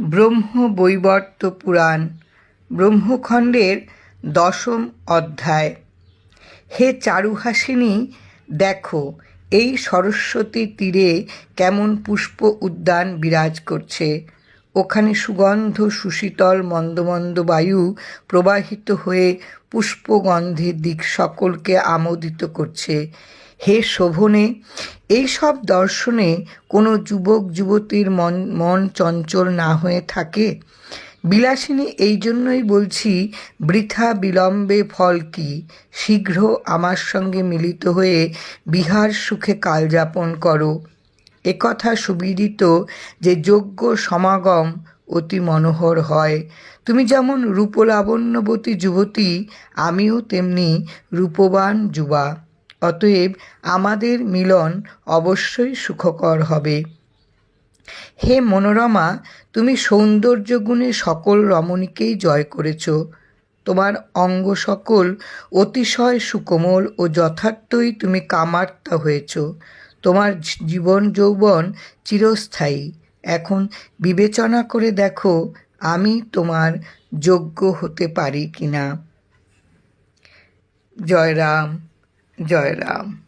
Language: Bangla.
ব্রহ্ম বৈবর্ত পুরাণ, ব্রহ্মখণ্ডের দশম অধ্যায়। হে চারুহাসিনী, দেখো, এই সরস্বতী তীরে কেমন পুষ্প উদ্যান বিরাজ করছে। ওখানে সুগন্ধ সুশীতল মন্দ মন্দ বায়ু প্রবাহিত হয়ে পুষ্পগন্ধের দিক সকলকে আমোদিত করছে। হে শোভনে এইসব দর্শনে কোনো যুবক যুবতীর মন মন চঞ্চল না হয়ে থাকে? বিলাসিনী এই জন্যই বলছি, বৃথা বিলম্বে ফল কি? শীঘ্র আমার সঙ্গে মিলিত হয়ে বিহার সুখে কালযাপন করো। একথা সুবিদিত যে যোগ্য সমাগম অতি মনোহর হয়। তুমি যেমন রূপলাবণ্যবতী যুবতী, আমিও তেমনি রূপবান যুবা। অতএব আমাদের মিলন অবশ্যই সুখকর হবে। হে মনোরমা, তুমি সৌন্দর্য গুণে সকল রমণীকেই জয় করেছ। তোমার অঙ্গ সকল অতিশয় সুকোমল ও যথার্থই তুমি কামার্তা হয়েছ। তোমার জীবন যৌবন চিরস্থায়ী। এখন বিবেচনা করে দেখো আমি তোমার যোগ্য হতে পারি কিনা। জয় রাম জয় রাম